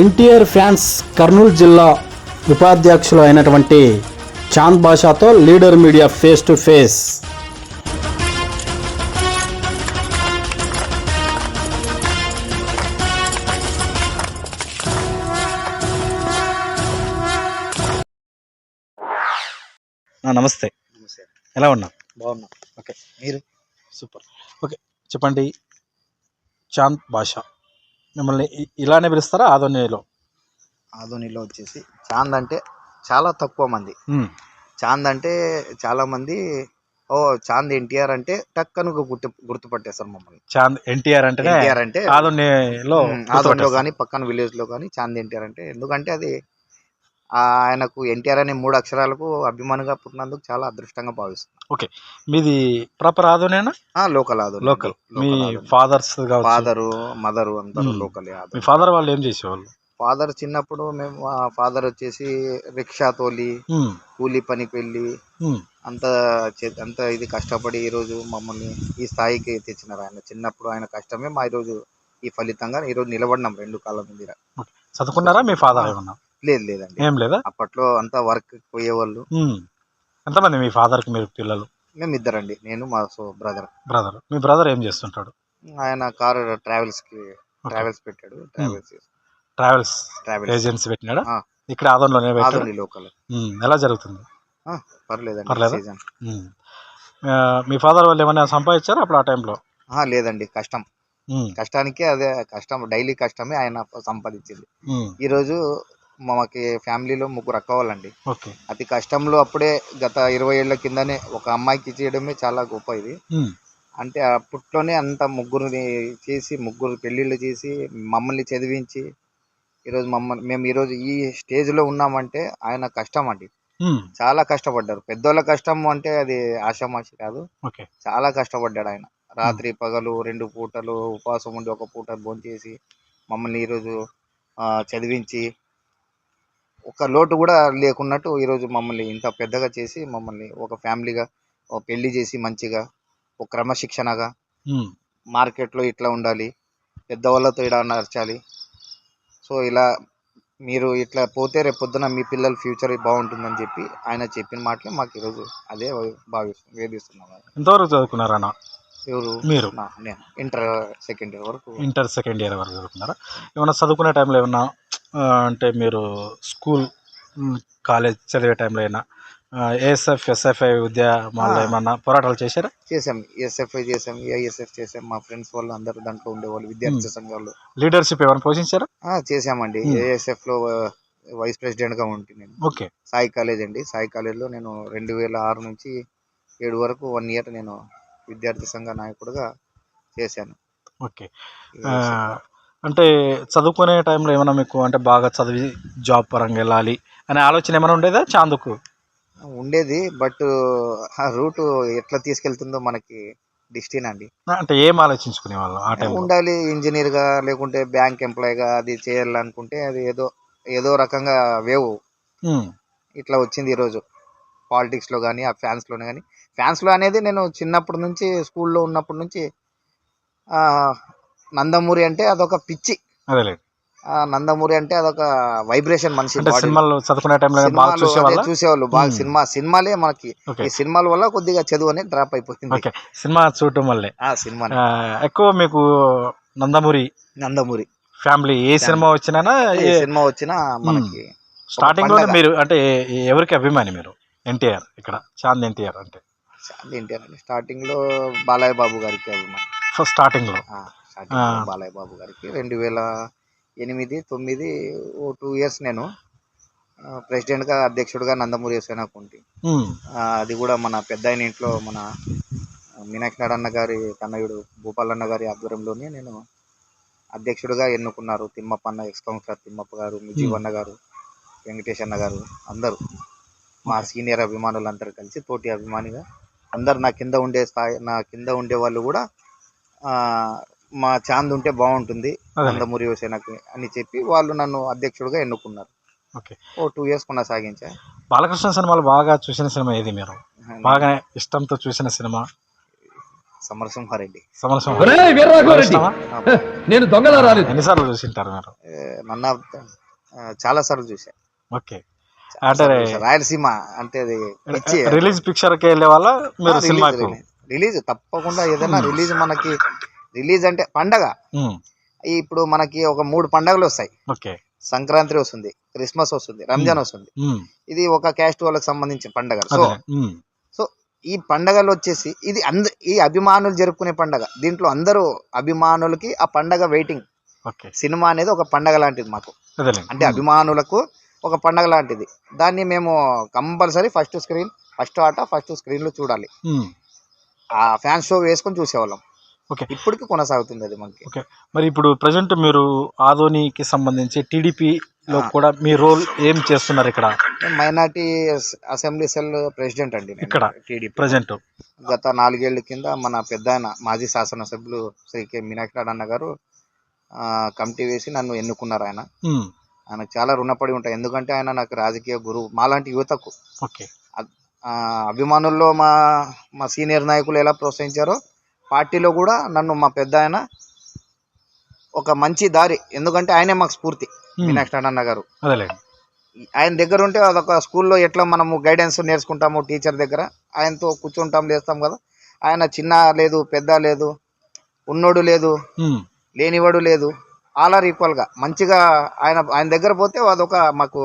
NTR fans Kurnool జిల్లా ఉపాధ్యక్షులు అయినటువంటి Chand బాషాతో leader media face to face. నమస్తే. నమస్తే. ఎలా ఉన్నా బాగున్నా. ఓకే. మీరు? సూపర్. ఓకే. చెప్పండి. చాంద్ బాషా. మిమ్మల్ని ఇలానే పిలుస్తారా ఆదోనిలో? ఆధునిలో వచ్చేసి చాంద్ అంటే చాలా తక్కువ మంది. చాంద్ అంటే చాలా మంది ఓ చాంద్ ఎన్టీఆర్ అంటే టక్కను గుర్తు గుర్తుపట్టేస్తారు మమ్మల్ని. చాంద్ ఎన్టీఆర్ అంటేనే ఎన్టీఆర్ అంటే ఆదోనిలో ఆదోనిలో కానీ పక్కన విలేజ్లో కానీ చాంద్ ఎన్టీఆర్ అంటే ఎందుకంటే అది ఆయనకు ఎన్టీఆర్ అనే మూడు అక్షరాలకు అభిమానిగా పుట్టినందుకు చాలా అదృష్టంగా భావిస్తున్నాను మీది ప్రాపర్ ఆదోనేనా? ఆ లోకల్ ఆదోని. లోకల్. మీ ఫాదర్స్ ఫాదరు మదరు అందరూ. లోకల్ మీ ఫాదర్ వాళ్ళు ఏం చేసేవాళ్ళు? ఫాదర్ చిన్నప్పుడు మేము ఫాదర్ వచ్చేసి రిక్షా తోలి కూలి పనికి వెళ్ళి అంత అంత ఇది కష్టపడి ఈరోజు మమ్మల్ని ఈ స్థాయికి తెచ్చినారు ఆయన. చిన్నప్పుడు ఆయన కష్టమే మా ఈరోజు ఈ ఫలితంగా ఈరోజు నిలబడినాం రెండు కాళ్ళ మీద చదువుకున్నారా మీ ఫాదర్ ఏమన్నా? లేదు లేదండి. ఏం లేదా? అప్పట్లో అంతా వర్క్ పోయేవాళ్ళు. ఎంతమంది మీ ఫాదర్కి మీరు పిల్లలు? మేము ఇద్దరండి నేను మా సో బ్రదర్ బ్రదర్ మీ బ్రదర్ ఏం చేస్తుంటాడు? ఆయన కార్ ట్రావెల్స్కి ట్రావెల్స్ పెట్టాడు. ట్రావెల్స్ ట్రావెల్స్ ట్రావెల్స్ ఏజెన్సీ పెట్టినాడా. ఇక్కడ ఆదోన్లోనే పెట్టాడు? ఆదోని లోకల్. ఎలా జరుగుతుంది? పర్లేదండి పర్లేదా? మీ ఫాదర్ వాళ్ళు ఏమైనా సంపాదించారా అప్పుడు ఆ టైంలో లేదండి కష్టం. కష్టానికే అదే కష్టం డైలీ కష్టమే ఆయన సంపాదించింది. ఈరోజు మాకి ఫ్యామిలీలో ముగ్గురు అక్క వాళ్ళండి. ఓకే. అతి కష్టంలో అప్పుడే గత ఇరవై ఏళ్ళ కిందనే ఒక అమ్మాయికి చేయడమే చాలా గొప్ప ఇది. అంటే అప్పట్లోనే అంత ముగ్గురిని చేసి ముగ్గురు పెళ్ళిళ్ళు చేసి మమ్మల్ని చదివించి ఈరోజు మమ్మల్ని మేము ఈరోజు ఈ స్టేజ్లో ఉన్నామంటే ఆయన కష్టం అండి. చాలా కష్టపడ్డారు. పెద్దోళ్ళ కష్టం అంటే అది ఆషామాషి కాదు. చాలా కష్టపడ్డాడు ఆయన. రాత్రి పగలు రెండు పూటలు ఉపవాసం ఉండి ఒక పూట భోంచేసి మమ్మల్ని ఈరోజు చదివించి ఒక లోటు కూడా లేకున్నట్టు ఈరోజు మమ్మల్ని ఇంత పెద్దగా చేసి మమ్మల్ని ఒక ఫ్యామిలీగా ఒక పెళ్ళి చేసి మంచిగా ఒక క్రమశిక్షణగా మార్కెట్లో ఇట్లా ఉండాలి పెద్దవాళ్ళతో ఇలా నడచాలి. సో ఇలా మీరు ఇట్లా పోతే రేపు పొద్దున మీ పిల్లల ఫ్యూచర్ బాగుంటుందని చెప్పి ఆయన చెప్పిన మాటలే మాకు ఈరోజు అదే భావిస్తున్నాం. వేధిస్తున్నాం ఎంతవరకు చదువుకున్నారా ఎవరు? మీరు. నేను. ఇంటర్ సెకండ్ ఇయర్ వరకు. ఇంటర్ సెకండ్ ఇయర్ వరకు చదువుకున్నారా? ఏమన్నా చదువుకునే టైంలో ఏమన్నా అంటే మీరు స్కూల్ కాలేజ్ చదివే టైంలో అయినా ఏఎస్ఎఫ్ ఎస్ఎఫ్ఐ ఉద్యమాల్లో. ఏమన్నా పోరాటాలు చేశారా? చేసాం ఎస్ఎఫ్ఐ చేసాం ఏఐఎస్ఎఫ్ చేసాం మా ఫ్రెండ్స్ వాళ్ళు అందరూ దాంట్లో ఉండేవాళ్ళు విద్యార్థి సంఘాలు లీడర్షిప్ ఏమైనా పోషించారా? చేసామండి. ఏఎస్ఎఫ్లో వైస్ ప్రెసిడెంట్గా ఉంటే నేను. ఓకే. సాయి కాలేజ్ అండి. సాయి కాలేజ్లో నేను రెండు వేల ఆరు నుంచి ఏడు వరకు వన్ ఇయర్ నేను విద్యార్థి సంఘ నాయకుడిగా చేశాను. ఓకే. అంటే చదువుకునే టైంలో ఏమైనా మీకు అంటే బాగా చదివి జాబ్ పరంగా వెళ్ళాలి అనే ఆలోచన ఏమైనా ఉండేదా చాందుకు? ఉండేది బట్ ఆ రూట్ ఎట్లా తీసుకెళ్తుందో మనకి డిస్టిన్ అండి. అంటే ఏం ఆలోచించుకునే వాళ్ళు ఆ టైంలో? ఉండాలి ఇంజనీర్గా లేకుంటే బ్యాంక్ ఎంప్లాయ్గా అది చేయాలనుకుంటే అది ఏదో ఏదో రకంగా వేవ్. ఇట్లా వచ్చింది ఈరోజు పాలిటిక్స్లో కానీ ఆ ఫ్యాన్స్లోనే కానీ ఫ్యాన్స్లో అనేది నేను చిన్నప్పటి నుంచి స్కూల్లో ఉన్నప్పటి నుంచి నందమూరి అంటే అదొక పిచ్చి. నందమూరి అంటే అదొక వైబ్రేషన్ మనిషి లో. సినిమాలు చదువుకునే టైంలో చూసేవాళ్ళ? బాగా. సినిమా సినిమాలే మనకి. ఈ సినిమాల వల్ల కొద్దిగా చదువు అనేది డ్రాప్ అయిపోయింది. సినిమా చూడటం వల్లే. ఆ సినిమా. ఎక్కువ మీకు నందమూరి నందమూరి. ఫ్యామిలీ ఏ సినిమా వచ్చినా ఏ సినిమా వచ్చినా మనకి స్టార్టింగ్ పండగ. మీరు అంటే ఎవరికి అభిమాని మీరు? ఎన్టీఆర్ ఇక్కడ చాంద్ ఎన్టీఆర్ అంటే. చాలా ఏంటి స్టార్టింగ్లో బాలయ్య బాబు గారికి అభిమానం ఫస్ట్ స్టార్టింగ్లో ఆ, starting లో ఆ. బాలయ్య బాబు గారికి రెండు వేల ఎనిమిది తొమ్మిది ఓ టూ ఇయర్స్ నేను ప్రెసిడెంట్గా అధ్యక్షుడిగా నందమూరి సేనాకుంటి అది కూడా మన పెద్ద ఆయన ఇంట్లో మన మీనాక్షి నాయుడు అన్న గారి తనయుడు భూపాలన్న గారి ఆధ్వర్యంలోనే నేను అధ్యక్షుడిగా ఎన్నుకున్నారు. తిమ్మప్ప అన్న ఎక్స్ కౌన్సిలర్ తిమ్మప్ప గారు ముజీబ్ అన్న గారు వెంకటేష్ అన్న గారు అందరూ. మా సీనియర్ అభిమానులు అందరూ కలిసి తోటి అభిమానిగా అందరు నా కింద ఉండే స్థాయి నా కింద ఉండే వాళ్ళు కూడా ఆ, మా చాంద్ ఉంటే బాగుంటుంది నందమూరి యువసేనకి అని చెప్పి వాళ్ళు నన్ను అధ్యక్షుడిగా ఎన్నుకున్నారు. ఓకే. ఓ టూ ఇయర్స్ కొనసాగించా. బాలకృష్ణ సినిమాలు బాగా చూసిన సినిమా ఏది మీరు? బాగా ఇష్టంతో చూసిన సినిమా? సమరసింహారెడ్డి. సమరసింహ ఒరేయ్ వీర్రాఘవరెడ్డి. ఇష్టమా? ఆ, నేను దొంగలా రాలేదు. ఎన్నిసార్లు చూసింటారు మీరు? నన్న చాలా సార్లు చూసా ఓకే. అంటే. రాయలసీమ అంటే అది రిలీజ్ పిక్చర్కి వెళ్ళే వాళ్ళ మీరు ఆ, సినిమాకు. రిలీజ్ తప్పకుండా ఏదైనా రిలీజ్ మనకి రిలీజ్ అంటే పండగ. ఉమ్, ఇప్పుడు మనకి ఒక మూడు పండగలు వస్తాయి. ఓకే. సంక్రాంతి వస్తుంది క్రిస్మస్ వస్తుంది రంజాన్ వస్తుంది. ఉమ్, ఇది ఒక క్యాస్ట్ వాళ్ళకి సంబంధించిన పండగ సో సో ఈ పండగలు వచ్చేసి ఇది అంద ఈ అభిమానులు జరుపుకునే పండగ. దీంట్లో అందరూ అభిమానులకి ఆ పండగ వెయిటింగ్ సినిమా అనేది ఒక పండగ లాంటిది మాకు. అంటే అభిమానులకు ఒక పండగ లాంటిది. దాన్ని మేము కంపల్సరీ ఫస్ట్ స్క్రీన్ ఫస్ట్ ఆట ఫస్ట్ స్క్రీన్లో చూడాలి ఆ ఫ్యాన్ షో వేసుకొని చూసేవాళ్ళం. ఓకే. ఇప్పటికి కొనసాగుతుంది అది మనకి. మరి ఇప్పుడు ప్రజెంట్ మీరు ఆదోనికి సంబంధించి టీడీపీ లో ఆ. కూడా మీ రోల్ ఏం చేస్తున్నారు ఇక్కడ? మైనార్టీ అసెంబ్లీ సెల్ ప్రెసిడెంట్ అండి నేను. ఇక్కడ? టీడీపీ. ప్రజెంట్ గత నాలుగేళ్ళ కింద మన పెద్ద మాజీ శాసనసభ్యులు శ్రీ కె మీనాక్షి అన్న గారు కమిటీ వేసి నన్ను ఎన్నుకున్నారు ఆయన. ఆయనకు చాలా రుణపడి ఉంటాయి. ఎందుకంటే ఆయన నాకు రాజకీయ గురువు మాలాంటి యువతకు. ఓకే. అభిమానుల్లో మా మా సీనియర్ నాయకులు ఎలా ప్రోత్సహించారో పార్టీలో కూడా నన్ను మా పెద్ద ఆయన ఒక మంచి దారి ఎందుకంటే ఆయనే మాకు స్ఫూర్తి మీనాక్షి అన్న గారు. ఆయన దగ్గర ఉంటే అదొక స్కూల్లో ఎట్లా మనము గైడెన్స్ నేర్చుకుంటాము టీచర్ దగ్గర. ఆయనతో కూర్చుంటాం లేస్తాం కదా. ఆయన చిన్న లేదు పెద్ద లేదు ఉన్నోడు లేదు లేనివాడు లేదు. ఆల్ ఆర్ ఈక్వల్గా మంచిగా ఆయన ఆయన దగ్గర పోతే అదొక మాకు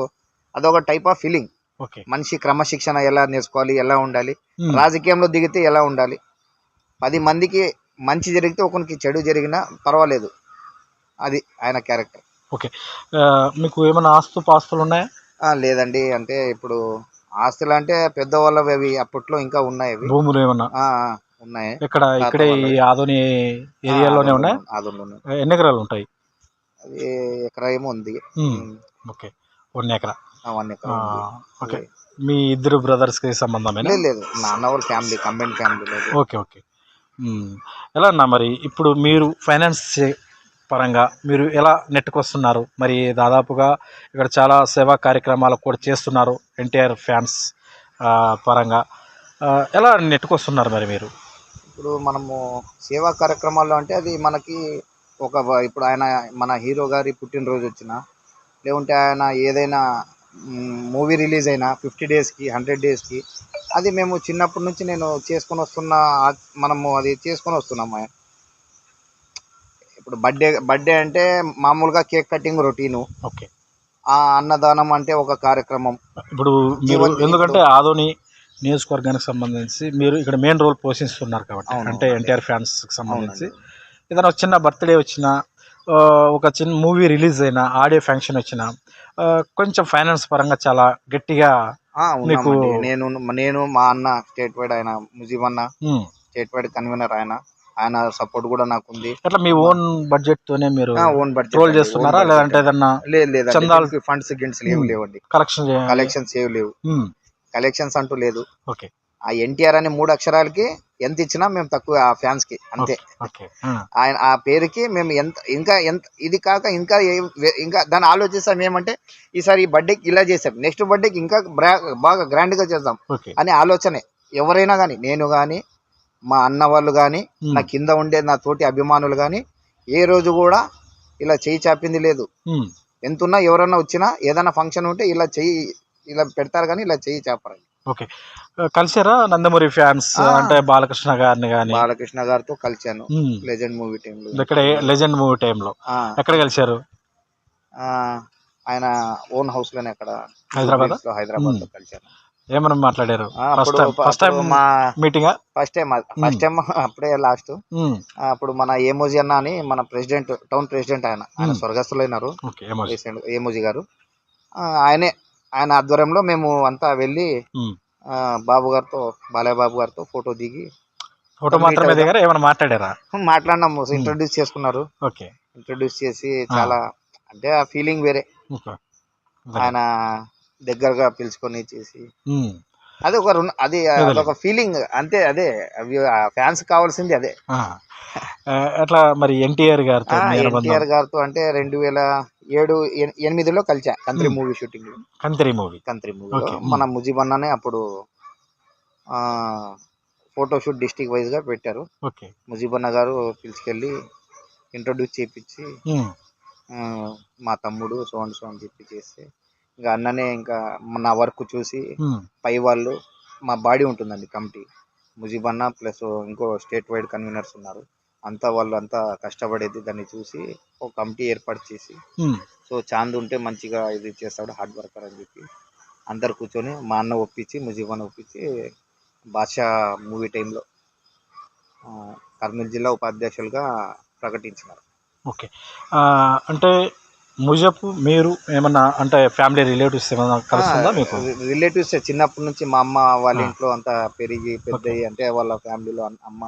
అదొక టైప్ ఆఫ్ ఫీలింగ్ ఓకే. మనిషి క్రమశిక్షణ ఎలా నేర్చుకోవాలి ఎలా ఉండాలి రాజకీయంలో దిగితే ఎలా ఉండాలి. పది మందికి మంచి జరిగితే ఒకరికి చెడు జరిగినా పర్వాలేదు. అది ఆయన క్యారెక్టర్ ఆ, మీకు ఏమైనా ఆస్తు పాస్తులు ఉన్నాయా? లేదండి. అంటే ఇప్పుడు ఆస్తులు అంటే పెద్దవాళ్ళవి అవి అప్పట్లో ఇంకా ఉన్నాయి అవి. భూములు ఏమన్నా? ఉన్నాయి. ఇక్కడ ఇక్కడే ఈ ఆదోని ఏరియాలోనే ఉన్నాయి. ఎన్ని ఎకరాలు ఉంటాయి? అది ఎకరా ఏమో ఉంది. ఓకే. వన్ ఎకరా. వన్ ఎకరా ఓకే. మీ ఇద్దరు బ్రదర్స్కి సంబంధమేనా? లేదు లేదు. నాన్న వాళ్ళ ఫ్యామిలీ కంబైన్ ఫ్యామిలీ లేదు. Okay okay. ఎలా అన్నా మరి ఇప్పుడు మీరు ఫైనాన్స్ పరంగా మీరు ఎలా నెట్టుకొస్తున్నారు? మరి దాదాపుగా ఇక్కడ చాలా సేవా కార్యక్రమాలు కూడా చేస్తున్నారు ఎన్టీఆర్ ఫ్యాన్స్ పరంగా. ఎలా నెట్టుకొస్తున్నారు మరి మీరు? ఇప్పుడు మనము సేవా కార్యక్రమాల్లో అంటే అది మనకి ఒక ఇప్పుడు ఆయన మన హీరో గారి పుట్టినరోజు వచ్చిన లేకుంటే ఆయన ఏదైనా మూవీ రిలీజ్ అయినా ఫిఫ్టీ డేస్కి హండ్రెడ్ డేస్కి అది మేము చిన్నప్పటి నుంచి నేను చేసుకొని వస్తున్న మనము అది చేసుకొని వస్తున్నాము ఇప్పుడు బర్త్డే బర్త్డే అంటే మామూలుగా కేక్ కటింగ్ రొటీను. ఓకే. ఆ అన్నదానం అంటే ఒక కార్యక్రమం. ఇప్పుడు మీరు ఎందుకంటే ఆదోని నియోజకవర్గానికి సంబంధించి మీరు ఇక్కడ మెయిన్ రోల్ పోషిస్తున్నారు కాబట్టి అంటే. ఎన్టీఆర్ ఫ్యాన్స్కి సంబంధించి. ఏదైనా ఒక చిన్న బర్త్డే వచ్చినా ఒక చిన్న మూవీ రిలీజ్ అయినా ఆడియో ఫంక్షన్ వచ్చినా కొంచెం ఫైనాన్స్ పరంగా చాలా గట్టిగా మీకు- నేను నేను మా అన్న స్టేట్ వైడ్ ఆయన ముజీబ్ అన్న స్టేట్ వైడ్ కన్వీనర్ ఆయన. ఆయన సపోర్ట్ కూడా నాకు ఉంది అట్లా మీ ఓన్ బడ్జెట్ తోనే మీరు ఓన్ బడ్జెట్ ట్రోల్ చేస్తున్నారా? లేదంటే ఏదన్నా లేదు లేదు చందాలు- ఫండ్స్ గిన్స్ లేవు. లేవండి. కలెక్షన్ కలెక్షన్స్ ఏవి లేవు. కలెక్షన్స్ అంటూ లేదు. ఓకే. ఆ ఎన్టీఆర్ అనే మూడు అక్షరాలకి ఎంత ఇచ్చినా మేము తక్కువ ఆ ఫ్యాన్స్కి అంతే ఆయన ఆ పేరుకి మేము ఎంత ఇంకా ఎంత ఇది కాక ఇంకా ఇంకా దాన్ని ఆలోచిస్తాం ఏమంటే ఈసారి ఈ బర్త్డేకి ఇలా చేసాం నెక్స్ట్ బర్త్డేకి ఇంకా బ్రా- బాగా గ్రాండ్గా చేద్దాం అనే ఆలోచనే. ఎవరైనా కానీ నేను కానీ మా అన్న వాళ్ళు కానీ నా కింద ఉండే నా తోటి అభిమానులు కానీ ఏ రోజు కూడా ఇలా చేయి చాపింది లేదు. ఎంతున్నా ఎవరన్నా వచ్చినా ఏదైనా ఫంక్షన్ ఉంటే ఇలా చెయ్యి ఇలా పెడతారు కానీ ఇలా చెయ్యి చాపరు ఓకే. కలిసారా నందమూరి ఫ్యాన్స్. అంటే బాలకృష్ణ గారిని కానీ బాలకృష్ణ గారితో కలిశాను. లెజెండ్ మూవీ టైంలో ఇక్కడ లెజెండ్ మూవీ టైంలో ఎక్కడ కలిశారు? ఆయన ఓన్ హౌస్లోనే అక్కడ. హైదరాబాద్? హైదరాబాద్లో. కలిశాను ఏమని మాట్లాడారు? ఫస్ట్ ఫస్ట్ టైం మా మీటింగా ఫస్ట్ టైం ఫస్ట్ టైం అప్పుడే లాస్ట్ అప్పుడు మన ఏమోజీ అన్న అని మన ప్రెసిడెంట్ టౌన్ ప్రెసిడెంట్ ఆయన. ఆయన. స్వర్గస్థులైనారు. ఏమోజీ. గారు. ఆయనే ఆయన ఆధ్వర్యంలో మేము అంతా వెళ్ళి బాబు గారితో బాలయ్య బాబు గారితో ఫోటో దిగి ఫోటో మాత్రమే దగ్గర ఏమైనా మాట్లాడారా? మాట్లాడినాము ఇంట్రడ్యూస్ చేసుకున్నారు. ఓకే. ఇంట్రడ్యూస్ చేసి చాలా అంటే ఆ ఫీలింగ్ వేరే. ఆయన దగ్గరగా పిలుచుకొని చేసి. అది ఒక అది. అదొక ఫీలింగ్ అంతే అదే అవి ఫ్యాన్స్ కావాల్సింది అదే. ఎట్లా మరి ఎన్టీఆర్ గారితో ఎన్టీఆర్ గారితో అంటే రెండు వేల ఏడు ఎన్- ఎనిమిదిలో కలిసా కంత్రి మ్మ్. Movie shooting? Kantri movie. Kantri Okay. మన ముజీబ్ అన్ననే అప్పుడు ఫోటోషూట్ డిస్టిక్ వైజ్గా పెట్టారు. ఓకే. ముజీబన్న గారు పిలుచుకెళ్ళి ఇంట్రొడ్యూస్ ఉమ్, ఆ, మా తమ్ముడు సో అండ్ సో అని చెప్పి చేస్తే ఇంకా అన్ననే ఇంకా నా వర్క్ చూసి పై వాళ్ళు మా బాడీ ఉంటుందండి కమిటీ. ముజీబన్న ప్లస్ ఇంకో స్టేట్ వైడ్ కన్వీనర్స్ ఉన్నారు. అంతా వాళ్ళు అంతా కష్టపడేది దాన్ని చూసి ఒక కమిటీ ఏర్పాటు చేసి సో చాంద్ ఉంటే మంచిగా ఇది చేస్తాడు హార్డ్ వర్కర్ అని చెప్పి అందరు కూర్చొని మా అన్న ఒప్పించి ముజీబన్న ఒప్పించి బాద్షా మూవీ టైంలో కర్నూలు జిల్లా ఉపాధ్యక్షులుగా ప్రకటించినారు. ఓకే. అంటే ముజపు మీరు ఏమన్నా అంటే ఫ్యామిలీ రిలేటివ్స్ ఏమన్నా కలుస్తుందా మీకు? రిలేటివ్స్ చిన్నప్పటి నుంచి మా అమ్మ వాళ్ళ. ఇంట్లో అంతా పెరిగి పెద్దయి అంటే వాళ్ళ ఫ్యామిలీలో అమ్మ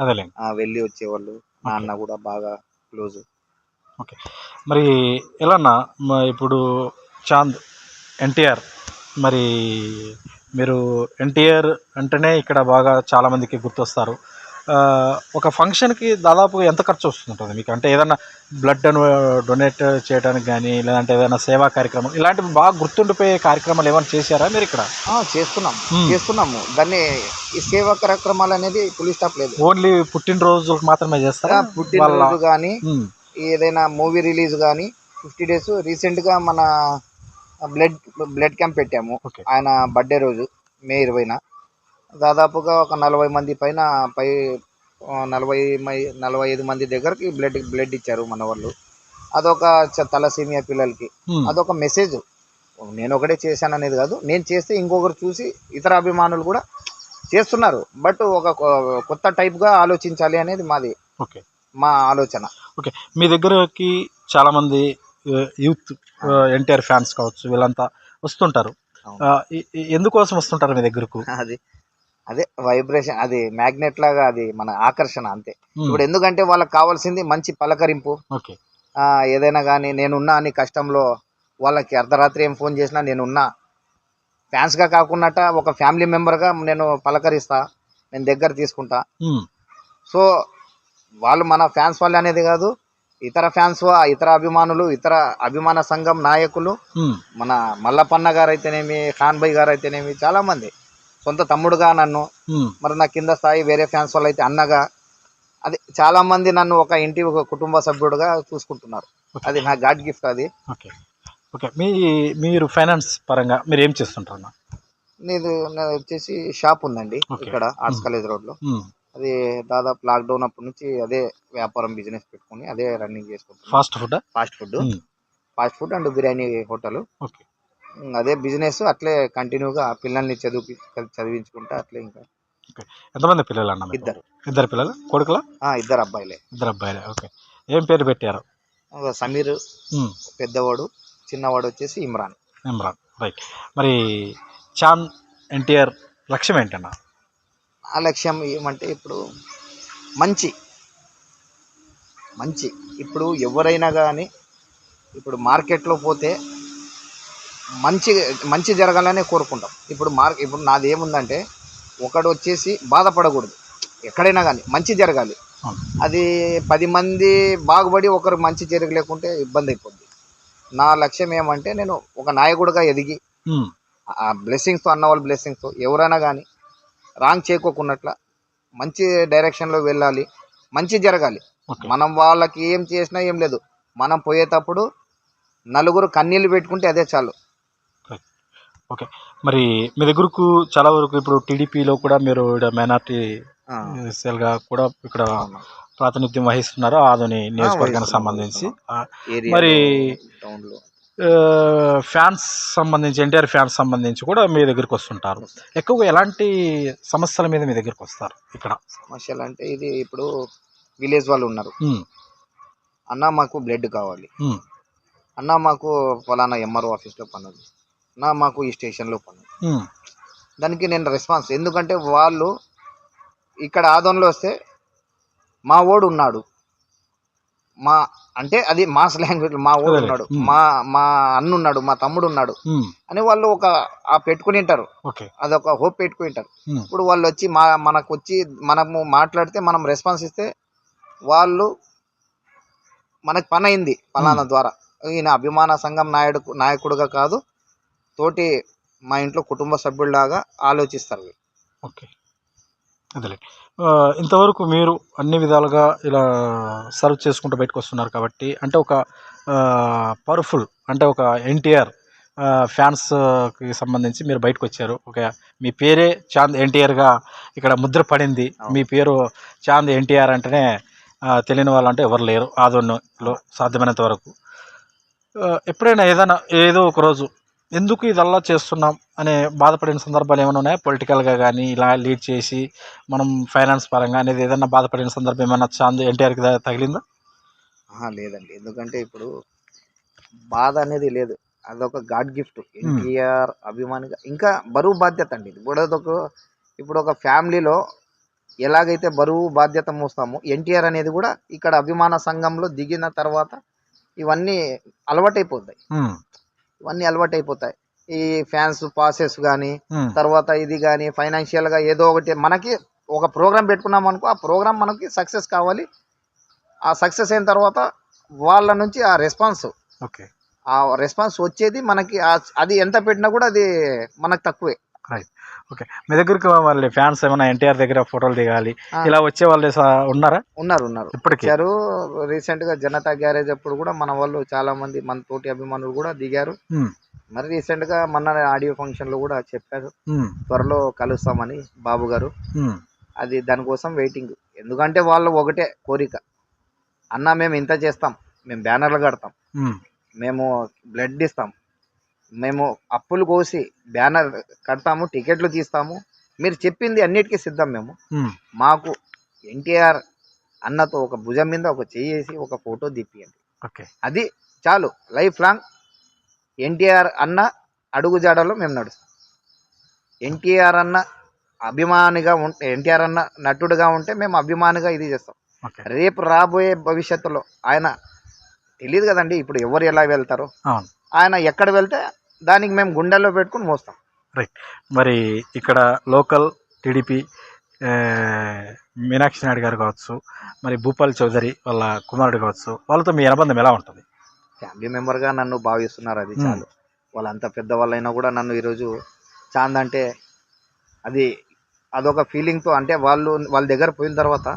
అదేలేండి. ఆ, వెళ్ళి వచ్చేవాళ్ళు. నాన్న కూడా బాగా క్లోజ్. మరి ఎలాన్నా మ- ఇప్పుడు చాంద్ ఎన్టీఆర్ మరి మీరు ఎన్టీఆర్ అంటేనే ఇక్కడ బాగా చాలామందికి గుర్తొస్తారు. ఒక ఫంక్షన్కి దాదాపు ఎంత ఖర్చు వస్తుంటుంది మీకు అంటే ఏదైనా బ్లడ్ డొనేట్ చేయడానికి కానీ లేదంటే ఏదైనా సేవా కార్యక్రమం ఇలాంటివి బాగా గుర్తుండిపోయే కార్యక్రమాలు ఏమైనా చేశారా మీరు ఇక్కడ? చేస్తున్నాం. చేస్తున్నాము. దాన్ని ఈ సేవా కార్యక్రమాలు అనేది పులి స్టాప్ లేదు. ఓన్లీ పుట్టినరోజులకు మాత్రమే చేస్తారా? పుట్టినరోజు కానీ ఏదైనా మూవీ రిలీజ్ కానీ ఫిఫ్టీ డేస్ రీసెంట్గా మన బ్లడ్ బ్లడ్ క్యాంప్ పెట్టాము. ఆయన బర్త్డే రోజు మే ఇరవైన. దాదాపుగా ఒక నలభై మంది పైన పై నలభై మై నలభై ఐదు మంది దగ్గరకి బ్లడ్ బ్లడ్ ఇచ్చారు మన వాళ్ళు అదొక తలసీమియా పిల్లలకి. అదొక మెసేజ్. నేను ఒకటే చేశాను అనేది కాదు. నేను చేస్తే ఇంకొకరు చూసి ఇతర అభిమానులు కూడా చేస్తున్నారు. బట్ ఒక కొత్త టైప్గా ఆలోచించాలి అనేది మాది. ఓకే. మా ఆలోచన. ఓకే. మీ దగ్గరకి చాలామంది యూత్ ఎన్టీఆర్ ఫ్యాన్స్ కావచ్చు వీళ్ళంతా వస్తుంటారు. ఎందుకోసం వస్తుంటారు మీ దగ్గరకు? అది. అదే వైబ్రేషన్ అది మ్యాగ్నెట్ లాగా అది మన ఆకర్షణ అంతే. ఉమ్, ఇప్పుడు ఎందుకంటే వాళ్ళకి కావాల్సింది మంచి పలకరింపు. ఏదైనా కానీ నేనున్నా అని కష్టంలో వాళ్ళకి అర్ధరాత్రి ఏం ఫోన్ చేసినా నేనున్నా. ఫ్యాన్స్గా కాకున్నట్ట ఒక ఫ్యామిలీ మెంబర్గా నేను పలకరిస్తా నేను దగ్గర తీసుకుంటా. ఉమ్, సో వాళ్ళు మన ఫ్యాన్స్ వాళ్ళు అనేది కాదు ఇతర ఫ్యాన్స్ ఇతర అభిమానులు ఇతర అభిమాన సంఘం నాయకులు ఉమ్, మన మల్లప్పన్న గారు అయితేనేమి ఖాన్ భాయ్ గారు అయితేనేమి చాలామంది. సొంత తమ్ముడుగా నన్ను మరి నా కింద స్థాయి వేరే ఫ్యాన్స్ వాళ్ళు అయితే అన్నగా అది చాలామంది నన్ను ఒక ఇంటి ఒక కుటుంబ సభ్యుడుగా చూసుకుంటున్నారు. అది నా గాడ్ గిఫ్ట్ అది. ఓకే. ఓకే. మీ మీరు ఫైనాన్స్ పరంగా మీరు ఏం చేస్తుంటారు? నేను నాది వచ్చేసి షాప్ ఉందండి. ఇక్కడ ఆర్ట్స్. కాలేజ్ రోడ్లో. అది దాదాపు లాక్డౌన్ అప్పటి నుంచి అదే వ్యాపారం బిజినెస్ పెట్టుకుని అదే రన్నింగ్ చేసుకుంటున్నాను fast food fast food fast food and biryani hotel. Okay. అదే బిజినెస్ అట్లే కంటిన్యూగా పిల్లల్ని చదువుకి చదివించుకుంటా అట్లే ఇంకా. ఎంతమంది పిల్లలు అన్న? ఇద్దరు. ఇద్దరు పిల్లలు? కొడుకులా? ఇద్దరు అబ్బాయిలే. ఇద్దరు అబ్బాయిలే. ఓకే. ఏం పేరు పెట్టారు? సమీర్. పెద్దవాడు. చిన్నవాడు వచ్చేసి ఇమ్రాన్. ఇమ్రాన్. రైట్. మరి చాంద్ ఎన్టీఆర్ లక్ష్యం ఏంటన్నా? ఆ లక్ష్యం ఏమంటే ఇప్పుడు మంచి. మంచి. ఇప్పుడు ఎవరైనా కానీ ఇప్పుడు మార్కెట్లో పోతే మంచి మంచి జరగాలనే కోరుకుంటాం. ఇప్పుడు మార్క్ ఇప్పుడు నాది ఏముందంటే ఒకడు వచ్చేసి బాధపడకూడదు. ఎక్కడైనా కానీ మంచి జరగాలి. అది పది మంది బాగుపడి ఒకరు మంచి జరగలేకుంటే ఇబ్బంది అయిపోద్ది. నా లక్ష్యం ఏమంటే నేను ఒక నాయకుడిగా ఎదిగి ఆ బ్లెస్సింగ్స్తో అన్న వాళ్ళ బ్లెస్సింగ్స్తో ఎవరైనా కానీ రాంగ్ చేయకోకున్నట్ల మంచి డైరెక్షన్లో వెళ్ళాలి. మంచి జరగాలి. మనం వాళ్ళకి ఏం చేసినా ఏం లేదు. మనం పోయేటప్పుడు నలుగురు కన్నీళ్ళు పెట్టుకుంటే అదే చాలు. ఓకే. మరి మీ దగ్గరకు చాలా వరకు ఇప్పుడు టీడీపీలో కూడా మీరు మైనార్టీ సెల్గా కూడా ఇక్కడ. ప్రాతినిధ్యం వహిస్తున్నారు ఆధుని నియోజకవర్గానికి సంబంధించి. మరి ఫ్యాన్స్ సంబంధించి ఎన్టీఆర్ ఫ్యాన్స్ సంబంధించి కూడా మీ దగ్గరికి వస్తుంటారు. ఎక్కువగా ఎలాంటి సమస్యల మీద మీ దగ్గరికి వస్తారు ఇక్కడ? సమస్యలు అంటే ఇది ఇప్పుడు విలేజ్ వాళ్ళు ఉన్నారు. అన్న మాకు బ్లడ్ కావాలి. అన్న మాకు ఫలానా ఎంఆర్ఓ ఆఫీస్లో పని ఉంది అన్న మాకు ఈ స్టేషన్లో పని. దానికి నేను రెస్పాన్స్ ఎందుకంటే వాళ్ళు ఇక్కడ ఆదోన్లో వస్తే మా ఓడు ఉన్నాడు. మా అంటే అది మాస్ లాంగ్వేజ్ మా ఓడు. ఉన్నాడు. మ్. మా అన్న ఉన్నాడు మా తమ్ముడు ఉన్నాడు అని వాళ్ళు ఒక ఆ పెట్టుకుని ఉంటారు. ఓకే. అదొక హోప్ పెట్టుకుని ఉంటారు. ఇప్పుడు వాళ్ళు వచ్చి మా మనకు వచ్చి మనము మాట్లాడితే మనం రెస్పాన్స్ ఇస్తే వాళ్ళు మనకు పని అయింది ఫలానా ద్వారా. ఈయన అభిమాన సంఘం నాయుడు నాయకుడుగా కాదు తోటి మా ఇంట్లో కుటుంబ సభ్యుల్లాగా ఆలోచిస్తారు. ఓకే. అదేలే. ఇంతవరకు మీరు అన్ని విధాలుగా ఇలా సర్వ్ చేసుకుంటూ బయటకు వస్తున్నారు కాబట్టి అంటే ఒక పవర్ఫుల్ అంటే ఒక ఎన్టీఆర్ ఫ్యాన్స్కి సంబంధించి మీరు బయటకు వచ్చారు. ఒక మీ పేరే చాంద్ ఎన్టీఆర్గా ఇక్కడ ముద్ర పడింది. మీ పేరు చాంద్ ఎన్టీఆర్ అంటేనే తెలియని వాళ్ళు అంటే ఎవరు లేరు. ఆదోన్లో సాధ్యమైనంత వరకు. ఎప్పుడైనా ఏదైనా ఏదో ఒక రోజు ఎందుకు ఇదల్లా చేస్తున్నాం అనే బాధపడిన సందర్భాలు ఏమైనా ఉన్నాయా? పొలిటికల్గా కానీ ఇలా లీడ్ చేసి మనం ఫైనాన్స్ పరంగా అనేది ఏదైనా బాధపడిన సందర్భం ఏమైనా చాంద్ ఎన్టీఆర్కి తగిలిందా? లేదండి. ఎందుకంటే ఇప్పుడు బాధ అనేది లేదు. అదొక గాడ్ గిఫ్ట్. ఎన్టీఆర్ అభిమానిగా ఇంకా బరువు బాధ్యత అండి ఇది. కూడా అదొక ఇప్పుడు ఒక ఫ్యామిలీలో ఎలాగైతే బరువు బాధ్యత మోస్తామో ఎన్టీఆర్ అనేది కూడా ఇక్కడ అభిమాన సంఘంలో దిగిన తర్వాత ఇవన్నీ అలవాటైపోతాయి. ఇవన్నీ అలవాటైపోతాయి. ఈ ఫ్యాన్స్ పాసెస్ కానీ తర్వాత ఇది కానీ ఫైనాన్షియల్గా ఏదో ఒకటి మనకి ఒక ప్రోగ్రామ్ పెట్టుకున్నాం అనుకో ఆ ప్రోగ్రామ్ మనకి సక్సెస్ కావాలి. ఆ సక్సెస్ అయిన తర్వాత వాళ్ళ నుంచి ఆ రెస్పాన్స్. ఓకే. ఆ రెస్పాన్స్ వచ్చేది మనకి అది ఎంత పెట్టినా కూడా అది మనకు తక్కువే. రైట్. ఓకే. మీ దగ్గరికి వాళ్ళ ఫ్యాన్స్ ఏమైనా ఎన్టీఆర్ దగ్గర ఫోటోలు దిగాలి. ఇలా వచ్చే వాళ్ళు ఉన్నారా? ఉన్నారు ఉన్నారు. ఇప్పటికీ? రీసెంట్గా జనతా గ్యారేజ్ అప్పుడు కూడా మన వాళ్ళు చాలా మంది మన తోటి అభిమానులు కూడా దిగారు. మరి రీసెంట్గా మొన్న ఆడియో ఫంక్షన్లో కూడా చెప్పారు. త్వరలో కలుస్తామని బాబు గారు. అది దానికోసం వెయిటింగ్. ఎందుకంటే వాళ్ళు ఒకటే కోరిక. అన్న మేము ఇంత చేస్తాం. మేము బ్యానర్లు కడతాం. మేము బ్లడ్ ఇస్తాం. మేము అప్పులు కోసి బ్యానర్ కడతాము టికెట్లు తీస్తాము. మీరు చెప్పింది అన్నిటికీ సిద్ధం మేము. మాకు ఎన్టీఆర్ అన్నతో ఒక భుజం మీద ఒక చేసి ఒక ఫోటో దిప్పియండి ఓకే. అది చాలు. లైఫ్ లాంగ్ ఎన్టీఆర్ అన్న అడుగుజాడలో మేము నడుస్తాం. ఎన్టీఆర్ అన్న అభిమానిగా ఉంటే ఎన్టీఆర్ అన్న నటుడుగా ఉంటే మేము అభిమానిగా ఇది చేస్తాం. రేపు రాబోయే భవిష్యత్తులో ఆయన తెలియదు కదండి ఇప్పుడు ఎవరు ఎలా వెళ్తారో. అవును. ఆయన ఎక్కడ వెళ్తే దానికి మేము గుండెల్లో పెట్టుకుని మోస్తాం. మరి ఇక్కడ లోకల్ టీడీపీ మీనాక్షి నాయుడు గారు కావచ్చు మరి భూపాల్ చౌదరి వాళ్ళ కుమారుడు కావచ్చు వాళ్ళతో మీ అనుబంధం ఎలా ఉంటుంది? ఫ్యామిలీ మెంబర్గా నన్ను భావిస్తున్నారు అది మ్మ్. చాలు. వాళ్ళంత పెద్దవాళ్ళైనా కూడా నన్ను ఈరోజు చాంద్ అంటే అది అదొక ఫీలింగ్తో అంటే వాళ్ళు వాళ్ళ దగ్గర పోయిన తర్వాత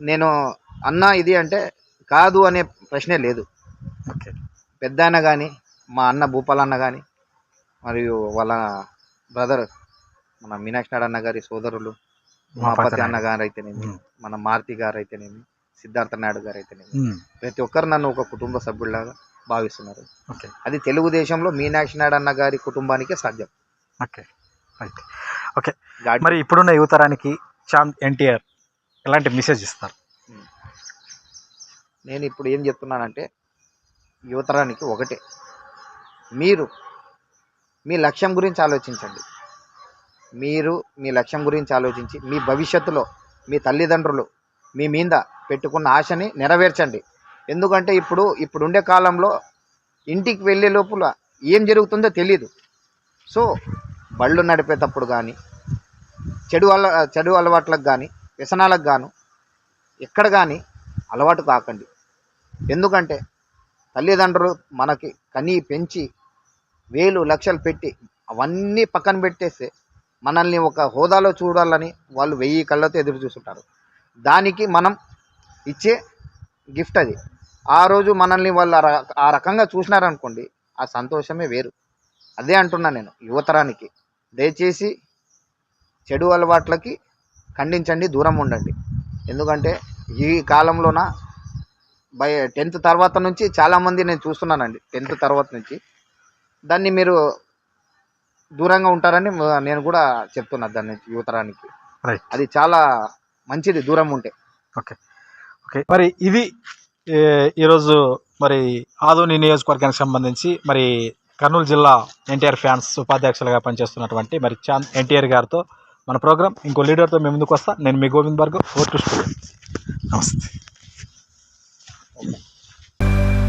నేను అన్న ఇది అంటే కాదు అనే ప్రశ్నే లేదు. ఓకే పెద్ద ఆయన కానీ మా అన్న భూపాల్ అన్న కానీ మరియు వాళ్ళ బ్రదర్ మన మీనాక్షి నాయుడు అన్న గారి సోదరులు ఉమాపతి అన్న గారు అయితేనేమి మన మారుతి గారు అయితేనేమి సిద్ధార్థ నాయుడు గారు అయితేనేమి ప్రతి ఒక్కరు నన్ను ఒక కుటుంబ సభ్యుడిలాగా భావిస్తున్నారు. ఓకే. అది తెలుగుదేశంలో మీనాక్షి నాయుడు అన్న గారి కుటుంబానికే సాధ్యం. ఓకే. రైట్. ఓకే. మరి ఇప్పుడున్న యువతరానికి చాంద్ ఎన్టీఆర్ ఎలాంటి మెసేజ్ ఇస్తారు? నేను ఇప్పుడు ఏం చెప్తున్నానంటే యువతరానికి ఒకటే. మీరు మీ లక్ష్యం గురించి ఆలోచించండి. మీరు మీ లక్ష్యం గురించి ఆలోచించి మీ భవిష్యత్తులో మీ తల్లిదండ్రులు మీ మీద పెట్టుకున్న ఆశని నెరవేర్చండి. ఎందుకంటే ఇప్పుడు ఇప్పుడుండే కాలంలో ఇంటికి వెళ్ళే లోపల ఏం జరుగుతుందో తెలియదు సో బళ్ళు నడిపేటప్పుడు కానీ చెడు అల చెడు అలవాట్లకు కానీ వ్యసనాలకు గాను ఎక్కడ కానీ అలవాటు కాకండి. ఎందుకంటే తల్లిదండ్రులు మనకి కనీ పెంచి వేలు లక్షలు పెట్టి అవన్నీ పక్కన పెట్టేస్తే మనల్ని ఒక హోదాలో చూడాలని వాళ్ళు వెయ్యి కళ్ళతో ఎదురు చూస్తుంటారు. దానికి మనం ఇచ్చే గిఫ్ట్ అది. ఆ రోజు మనల్ని వాళ్ళు ఆ ర- ఆ రకంగా చూసినారనుకోండి ఆ సంతోషమే వేరు. అదే అంటున్నా నేను యువతరానికి. దయచేసి చెడు అలవాట్లకి ఖండించండి దూరం ఉండండి. ఎందుకంటే ఈ కాలంలోన బై టెన్త్ తర్వాత నుంచి చాలామంది నేను చూస్తున్నానండి టెన్త్ తర్వాత నుంచి. దాన్ని మీరు దూరంగా ఉంటారని నేను కూడా చెప్తున్నా దాన్ని యువతరానికి. రైట్ అది చాలా మంచిది దూరం ఉంటే. ఓకే. ఓకే. మరి ఇది ఈరోజు మరి ఆదోని నియోజకవర్గానికి సంబంధించి మరి కర్నూలు జిల్లా ఎన్టీఆర్ ఫ్యాన్స్ ఉపాధ్యక్షులుగా పనిచేస్తున్నటువంటి మరి చాంద్ ఎన్టీఆర్ గారితో మన ప్రోగ్రామ్ ఇంకో లీడర్తో మేము ముందుకు వస్తా. నేను మీ Govind Bhargav four two studio. నమస్తే. うん。